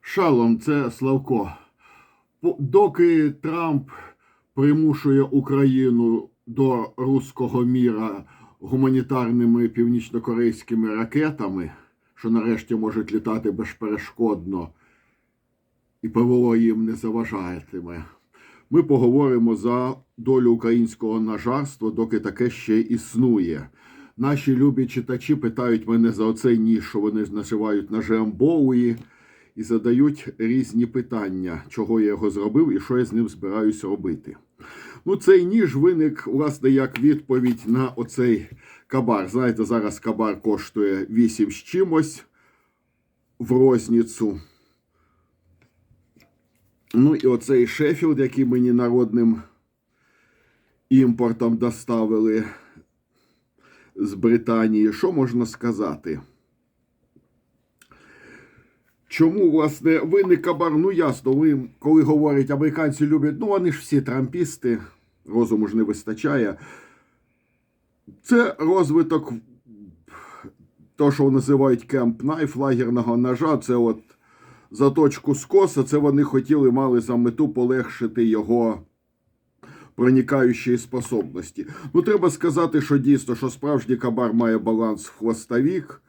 Шалом, це Славко. Доки Трамп примушує Україну до руського міра гуманітарними північнокорейськими ракетами, що нарешті можуть літати безперешкодно, і ПВО їм не заважатиме. Ми поговоримо за долю українського нажарства, доки таке ще існує. Наші любі читачі питають мене за оцей ніж, що вони називають ножем Боуї, і задають різні питання, чого я його зробив і що я з ним збираюсь робити. Ну, цей ніж виник, власне, як відповідь на оцей кабар. Знаєте, зараз кабар коштує 8 з чимось в розніцу. Ну і оцей Шеффілд, який мені народним імпортом доставили з Британії. Що можна сказати? Чому, власне, виник кабар? Ну, ясно, ви, коли говорять, американці люблять, ну вони ж всі трампісти, розуму ж не вистачає. Це розвиток того, що називають кемп найф лагерного ножа. Це от заточку скоса. Це вони хотіли, мали за мету полегшити його проникаючої способності. Ну, треба сказати, що дійсно, що справжній кабар має баланс в хвостовік,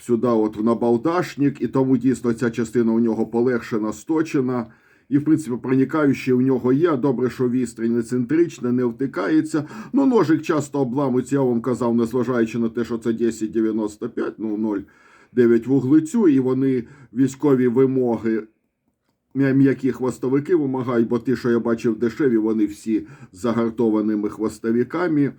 сюди, от в набалдашник, і тому дійсно ця частина у нього полегшена, сточена. І, в принципі, проникаючі у нього є. Добре, що вістря не центрична, не втикається. Ну, ножик часто обламується, я вам казав, незважаючи на те, що це 1095, ну 0,9 вуглецю, і вони військові вимоги м'які хвостовики вимагають, бо ті, що я бачив дешеві, вони всі загартованими хвостовиками.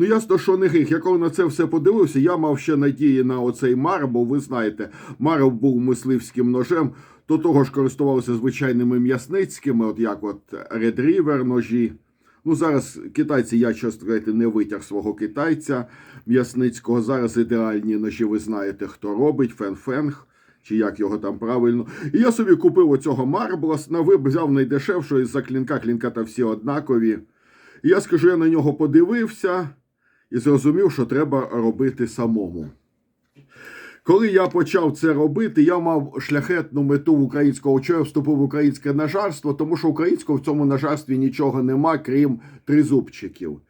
Ну, ясно, що не гріх. Я коли на це все подивився, я мав ще надії на оцей марбл. Ви знаєте, марбл був мисливським ножем, до того ж користувався звичайними м'ясницькими, от як от River ножі. Ну, зараз китайці, я чесно сказати, не витяг свого китайця м'ясницького. Зараз ідеальні ножі, ви знаєте, хто робить, фен-фенг, чи як його там правильно. І я собі купив оцього марбла, на виб взяв найдешевшого із-за клінка, клінка та всі однакові. І я скажу, я на нього подивився і зрозумів, що треба робити самому. Коли я почав це робити, я мав шляхетну мету в українського чого я вступив в українське нажарство, тому що українського в цьому нажарстві нічого нема, крім тризубчиків.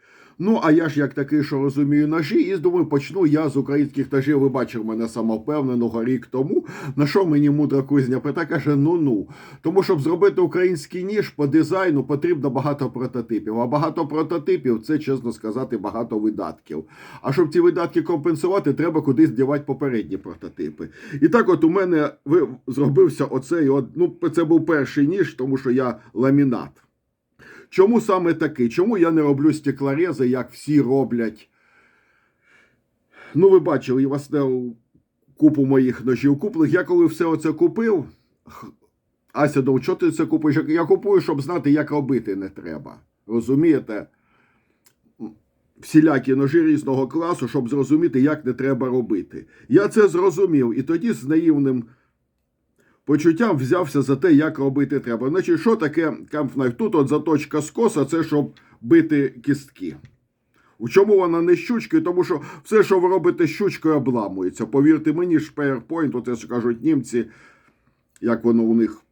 Ну, а я ж як такий, що розумію ножі, і думаю, почну я з українських ножів. Ви бачили мене самовпевненого рік тому. На що мені мудра кузня пита каже: ну ну. Тому щоб зробити український ніж по дизайну потрібно багато прототипів. А багато прототипів це, чесно сказати, багато видатків. А щоб ці видатки компенсувати, треба кудись дівати попередні прототипи. І так, от у мене ви- зробився оцей. От, ну, це був перший ніж, тому що я ламінат. Чому саме такий? Чому я не роблю стеклорези, як всі роблять? Ну, ви бачили, у вас не купу моїх ножів куплених. Я коли все оце купив, Ася, думав, що ти це купуєш? Я- Я купую, щоб знати, як робити не треба. Розумієте? Всілякі ножі різного класу, щоб зрозуміти, як не треба робити. Я це зрозумів, і тоді з наївним почуттям взявся за те, як робити треба. Значить, що таке камфнайф? Тут от заточка скоса, це щоб бити кістки. У чому вона не щучкою? Тому що все, що ви робите щучкою, обламується. Повірте мені, шперпойнт, оце що кажуть німці, як воно у них.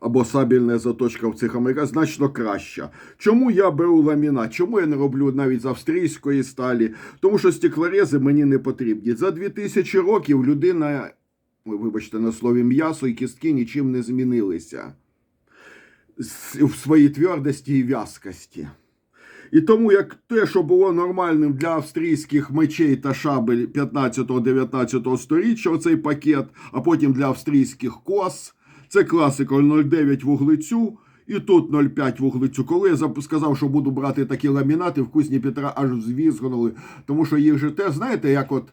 Або сабельна заточка в цих американців значно краща. Чому я беру ламінат? Чому я не роблю навіть з австрійської сталі? Тому що стеклорези мені не потрібні. За 2000 років людина, вибачте, на слові м'ясо і кістки нічим не змінилися в своїй твердості і в'язкості. І тому як те, що було нормальним для австрійських мечей та шабель 15-19 сторіччя, оцей пакет, а потім для австрійських кос, це класика 0,9 вуглецю. І тут 0,5 вуглецю. Коли я сказав, що буду брати такі ламінати, в кузні Петра аж взвізгнули, тому що їх же те, знаєте, як от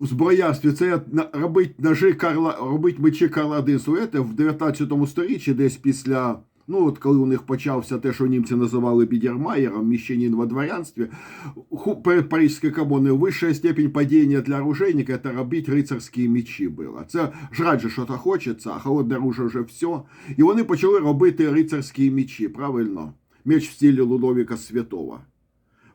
в зброярстві це робить ножи Карла, робить мечі Карла Динсуета в 19 сторіччі, десь після. Ну, от коли у них почався те, що німці називали Бідермаєром, міщанин во дворянстві, Парижською комуною вища степень падіння для оружейника – це робити рицарські мечі було. Це ж радше що-то хочеться, а холодне оружие вже все. І вони почали робити рицарські мечі, правильно? Меч в стилі Лудовіка Святого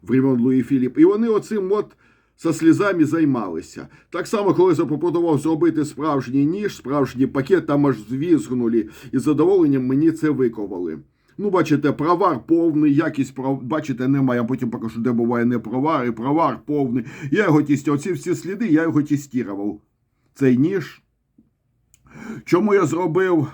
времен Луї Філіп. І вони оцим от со слізами займалися. Так само, коли запропонував зробити справжній ніж, справжній пакет, там аж звізгнули, і з задоволенням мені це виковали. Ну, бачите, провар повний, якість прав... бачите, немає. Я потім покажу, де буває не провар, і провар повний. Я його тістю. Оці всі сліди, я його тестував. Цей ніж. Чому я зробив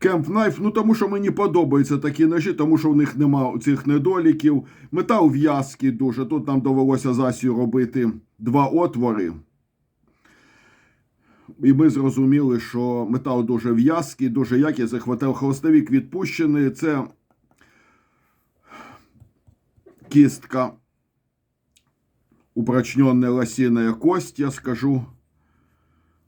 Кемп Найф? Ну, тому що мені подобаються такі ножі, тому що в них нема цих недоліків. Метал в'язкий дуже. Тут нам довелося з Асію робити два отвори. І ми зрозуміли, що метал дуже в'язкий, дуже який захватив хвостовик відпущений. Це кістка упрочненная лосиная кость, я скажу.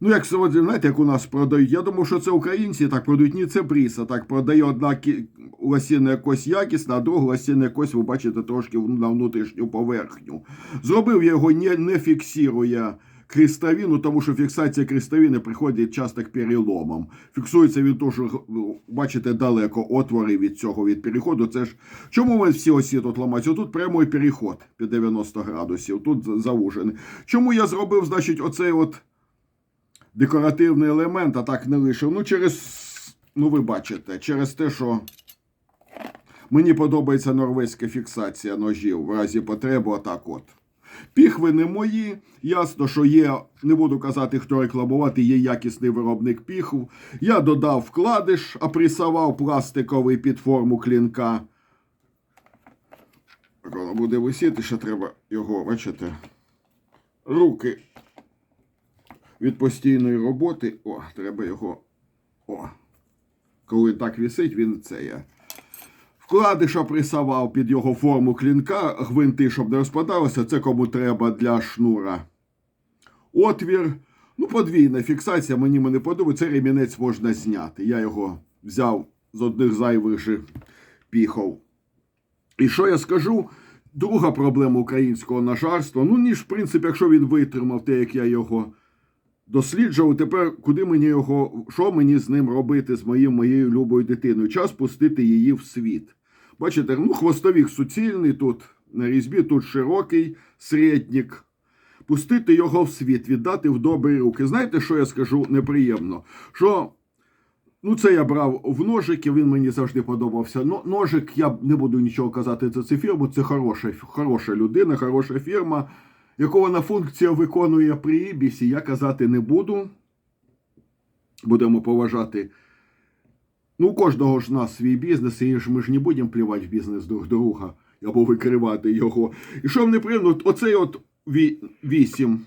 Ну, як сьогодні, знаєте, як у нас продають. Я думаю, що це українці так продають. Ні, це Бріса так продає одна лосіна кость якісна, а друга лосіна кость, ви бачите, трошки на внутрішню поверхню. Зробив я його не, не фіксує крестовину, тому що фіксація крестовини приходить часто к переломам. Фіксується він теж, бачите, далеко отвори від цього від переходу. Це ж чому ми всі осі тут ламаються? Тут прямий переход під 90 градусів, тут завужений. Чому я зробив, значить, оцей от декоративний елемент, а так не лишив. Ну, через, ну ви бачите, через те, що мені подобається норвезька фіксація ножів в разі потреби, отак от. Піхви не мої. Ясно, що є, не буду казати, хто рекламувати, є якісний виробник піхв. Я додав вкладиш, апресував пластиковий під форму клінка. Воно буде висіти, ще треба його, бачите, руки від постійної роботи. О, треба його. О. Коли так висить, він це є. Вкладиш опресував під його форму клінка, гвинти, щоб не розпадалося, це кому треба для шнура. Отвір. Ну, подвійна фіксація, мені не подобається. Цей ремінець можна зняти. Я його взяв з одних зайвих же піхов. І що я скажу? Друга проблема українського нажарства. Ну, ніж, в принципі, якщо він витримав те, як я його досліджував, тепер куди мені його, що мені з ним робити, з моїм, моєю любою дитиною? Час пустити її в світ. Бачите, ну, хвостовік суцільний тут на різьбі, тут широкий середнік. Пустити його в світ, віддати в добрі руки. Знаєте, що я скажу неприємно? Що Ну, це я брав в ножики, він мені завжди подобався. Но, ножик, я не буду нічого казати за цю фірму. Це хороша, хороша людина, хороша фірма. Яку вона функція виконує при Ібісі, я казати не буду. Будемо поважати. Ну, у кожного ж нас свій бізнес, і ж ми ж не будемо плівати в бізнес друг друга або викривати його. І що мені приємно, оцей от ві- вісім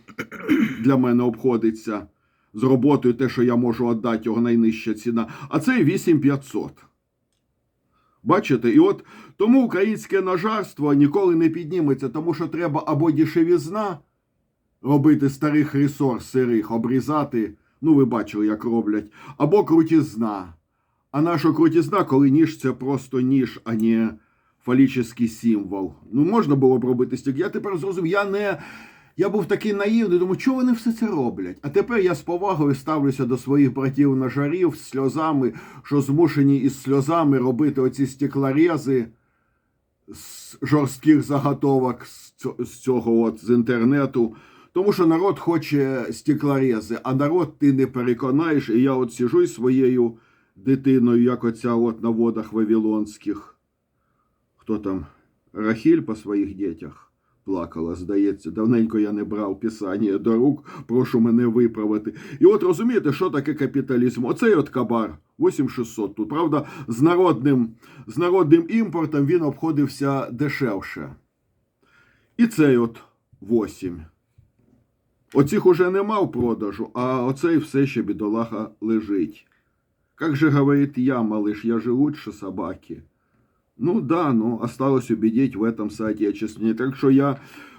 для мене обходиться з роботою, те, що я можу віддати, його найнижча ціна, а це 8500. Бачите? І от тому українське нажарство ніколи не підніметься, тому що треба або дешевізна робити старих ресурс сирих, обрізати. Ну, ви бачили, як роблять, або крутізна. А наша крутізна, коли ніж це просто ніж, а не фалічний символ. Ну, можна було б робити стільки. Я тепер зрозумів, я не. Я був такий наївний, думаю, чого вони все це роблять? А тепер я з повагою ставлюся до своїх братів нажарів з сльозами, що змушені із сльозами робити оці стеклорези з жорстких заготовок з цього от, з інтернету. Тому що народ хоче стеклорези, а народ ти не переконаєш. І я от сижу із своєю дитиною, як оця от на водах вавилонських. Хто там? Рахіль по своїх дітях плакала, здається. Давненько я не брав писання до рук, прошу мене виправити. І от розумієте, що таке капіталізм? Оцей от кабар 8600 тут, правда, з народним, з народним імпортом він обходився дешевше. І цей от 8. Оцих уже нема в продажу, а оцей все ще бідолаха лежить. Как же говорит я, малыш, я же лучше собаки. Ну да, ну осталось убедить в этом соотечественні. Так що я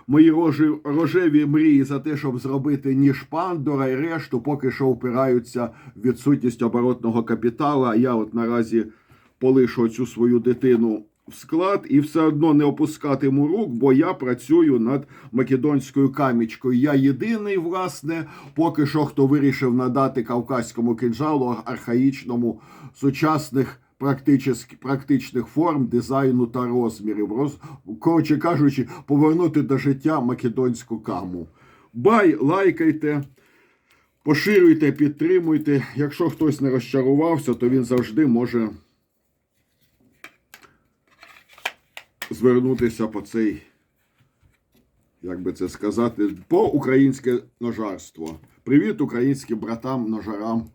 мої рожі, рожеві мрії за те, щоб зробити ніж пандора і решту, поки що впираються в відсутність оборотного капіталу. А я от наразі полишу цю свою дитину в склад і все одно не опускатиму рук, бо я працюю над македонською камічкою. Я єдиний, власне, поки що хто вирішив надати кавказькому кинжалу архаїчному сучасних практичних форм, дизайну та розмірів. Роз... Коротше кажучи, повернути до життя македонську каму. Бай, лайкайте. Поширюйте, підтримуйте. Якщо хтось не розчарувався, то він завжди може звернутися по цей, як би це сказати, по українське ножарство. Привіт українським братам, ножарам.